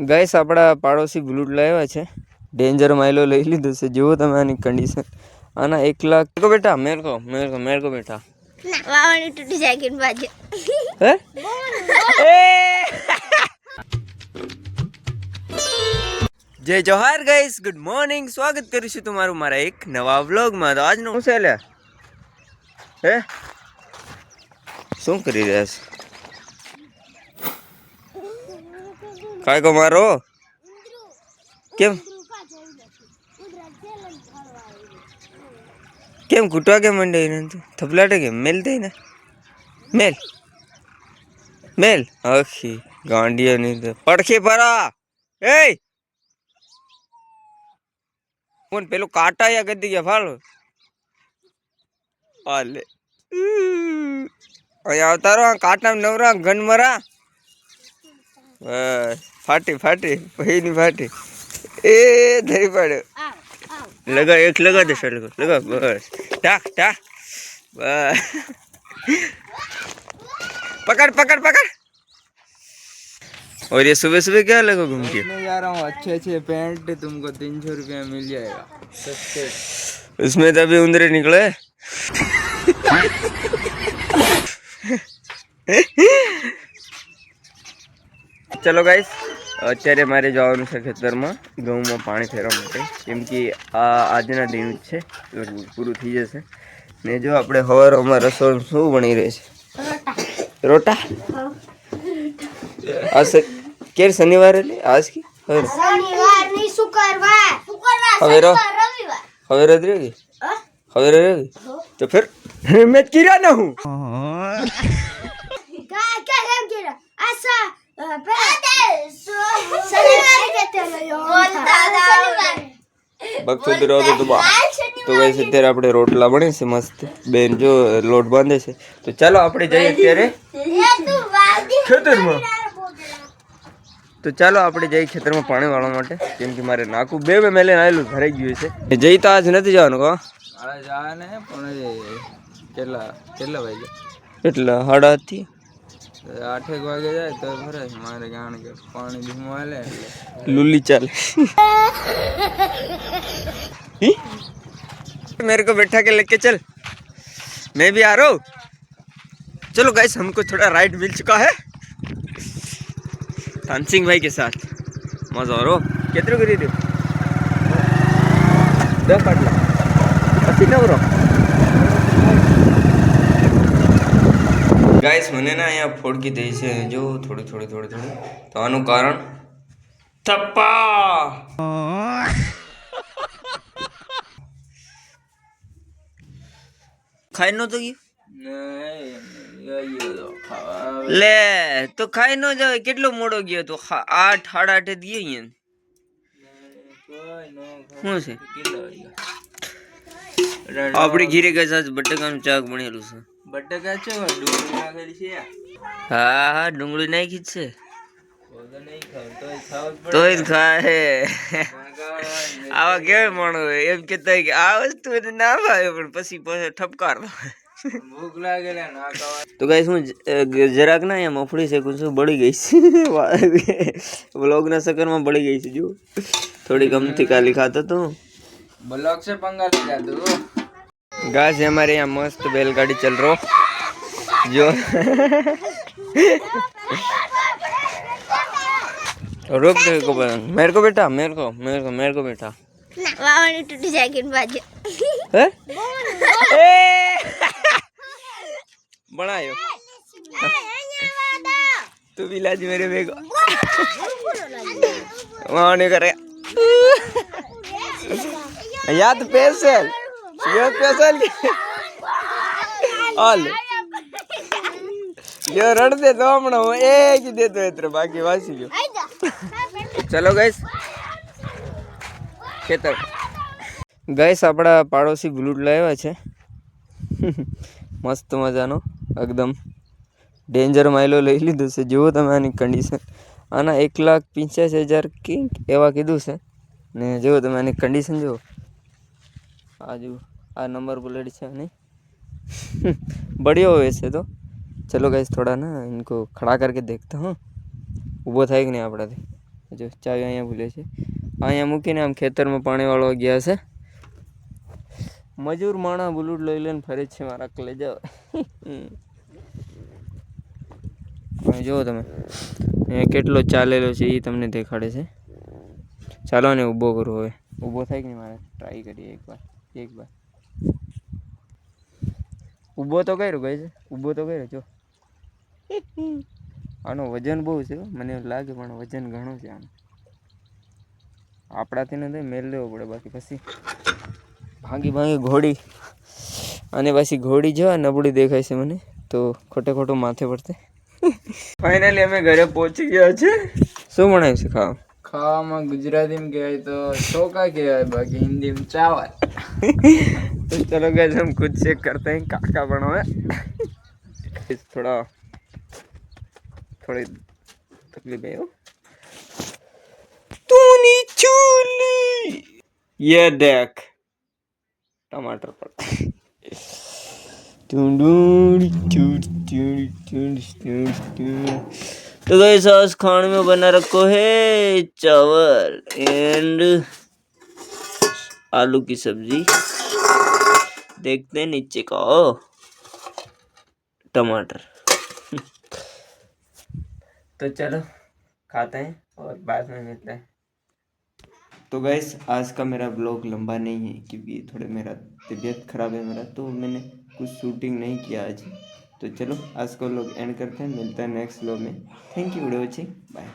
Guys આપણા પાડોશી બ્લૂટ લાવ્યા છે. ડેન્જર માઇલો લઈ લીધો છે. જુઓ તમે આની કન્ડિશન આના એક લાખ મેરકો બેટા મેરકો મેરકો મેરકો બેટા. વાવણી તૂટી જાય કે બાજુ. હે? જય જોહાર ગાઈસ ગુડ મોર્નિંગ સ્વાગત કરું છું તમારું મારા એક નવા વ્લોગમાં તો આજનો હું છે લે હે? શું કરી રહ્યા છે? કાંઈ કો મારો કેમ કેમ કૂટવા કેમ મંડે થપલાટે કેમ મેલ થઈ ને મેલ મેલ અખી ગાંડિયા ની તો પડખી પરા એ કોણ પેલું કાટા યા ગદી ગયા ફાળો હાલે અહીંયા આવતા રહો કાટા નવરા ઘન મરા બસ ફાટી ફાટી ભાઈની ફાટી એ ધરી પડ્યો લગા એક લગા દે સર લગા બસ ટાક ટાક બસ पकड़ पकड़ पकड़ और ये सुबह सुबह क्या लगा घूम के मैं जा रहा हूँ अच्छे अच्छे पैंट तुमको तीन सौ रुपये में मिल जाएगा सस्ते उसमें तो अभी उंदरे निकले ચલો ગાઈસ અત્યારે મારે જવાનું છે ખેતરમાં ઘઉંમાં પાણી ફેરવા માટે. કેમ કે આ આજના દિન જ છે પૂરું થઈ જશે. ને જો આપણે હવારોમાં રસોઈ શું બની રહે છે? રોટા. આ કેર શનિવારે લે? આજ કે? હવે રો. હવે રહી રહ્યો હવે રહ્યો તો ફેર. મેં કીરા ના હું. બકચોદ રહો તો બા તો ગઈ અત્યારે આપણે રોટલા બને છે મસ્ત. બેન જો લોટ બાંધે છે. તો ચાલો આપણે જઈએ અત્યારે. ખેતરમાં. તો ચાલો આપણે જઈ ખેતરમાં પાણી વાળવા માટે. કેમ કે મારે નાખું બે બે મેલે આવેલું ભરાઈ ગયું છે. જઈ તો આજ નથી જવાનું કહો કેટલા કેટલા વાગે એટલા સાડા થી આઠેક વાગે જાય તો ભરે છે મારે કારણ કે પાણી ધીમું હાલે એટલે लुल्ली चाल ही? मेरे को बैठा के लेके चल मैं भी आ रहा हूँ चलो गाइस हमको थोड़ा राइड मिल चुका है तानसिंह भाई के साथ मजा आ रहा कितने करी दे दस पाटला પછી નવરો ગાઈસ મને ના અહીંયા ફોડકી થઈ છે. જો થોડી થોડી થોડી થોડી. તો આનું કારણ? થપ્પા! ખાઈ નતો ગયું? લે તો ખાઈ ન જવાય કેટલો મોડો ગયો તો? આઠ સાડા આઠે ગયો અહીંયા. શું છે? આપડે ઘીરે ગયા બટેકાનું ચાક બનેલું છે. હા હા ડુંગળી નાખી છે. તોય ખાય. આવા કેવાય માણો એમ કેતા કે આ વસ્તુ ના ભાવે પણ પછી પાછો ઠપકાર તો ગાઈસ હું જરાક ના એમ મફળી શકું છું બળી ગઈ છે. વ્લોગના સકરમાં બળી ગઈ છે જો થોડી ગમતી કાલી ખાતો તું. બ્લોગ છે પંગા લઈ જાતું गाइस हमारे यहाँ मस्त बैलगाड़ी चल रो जो रुक देखो मेरे को बेटा मेरे को मेरे को मेरे को बेटा वावनी टूटी जाएगी बाजू बनायो तू भी लाज मेरे बेग वावनी करे याद पेशल Your special. All. જો રડતે તો હમણાં હું એ જ દેતો એત્ર બાકી વાસી ગયો. ચલો ગઈશ ખેતર. ગઈશ આપણા પાડોશી બ્લૂટ લાવ્યા છે. મસ્ત મજાનો એકદમ ડેન્જર માઇલો લઈ લીધો છે. જુઓ તમે આની કન્ડિશન આના એક લાખ પંચ્યાસી હજાર કિંક એવા કીધું છે. ને જુઓ તમે આની કન્ડિશન જુઓ. આ જુઓ. આ નંબર પ્લેટ છે આની बढ़िया हो वैसे तो चलो गाइस थोड़ा ना इनको खड़ा करके देखता हूँ ऊबो થાય કે નહીં આપણાથી જો ચાવી અહીંયા ભૂલે છે અહીંયા મૂકીને આમ ખેતરમાં પાણી વાળવા ગયા છે મજૂર માણા બુલુટ લઈ લઈને ફરે છે મારા કલેજા હવે જુઓ તમે અહીંયા કેટલો ચાલેલો છે એ તમને દેખાડે છે ચાલો ને ઊભો કરું હવે ઊભો થાય કે નહીં મારે ટ્રાય કરીએ એકવાર એકવાર ઊભો તો કર્યો ગઈ છે. ઊભો તો કર્યો જો. આનો વજન બહુ છે મને એવું લાગે પણ વજન ઘણું છે આનું. આપણાથી નથી મેલ લેવો પડે. બાકી પછી ભાંગી ભાંગી ઘોડી અને પછી ઘોડી જો નબળી દેખાય છે મને. તો ખોટે ખોટું માથે પડતે. ફાઇનલી અમે ઘરે પહોંચી ગયા છે. શું બનાવ્યું છે ખાવા ખાવામાં ગુજરાતીમાં કહેવાય તો ચોકા કહેવાય બાકી હિન્દીમાં ચાવલ. तो चलो गैस हम खुद चेक करते हैं क्या बना है। इस थोड़ा, थोड़ी तकलीफ़ है। तूने चूली। ये देख, टमाटर टूड। तो गैस आज खाने में बना रखो है चावल एंड आलू की सब्ज़ी। देखते हैं नीचे का ओ टमाटर। तो चलो, खाते हैं और बाद में मिलते हैं। तो गैस आज का मेरा ब्लॉग लंबा नहीं है, क्योंकि थोड़े मेरा तबीयत ख़राब है मेरा तो मैंने कुछ शूटिंग नहीं किया आज। तो चलो, आज का लोग एंड करते हैं, मिलते हैं नेक्स्ट ब्लॉग में। Thank you video watching bye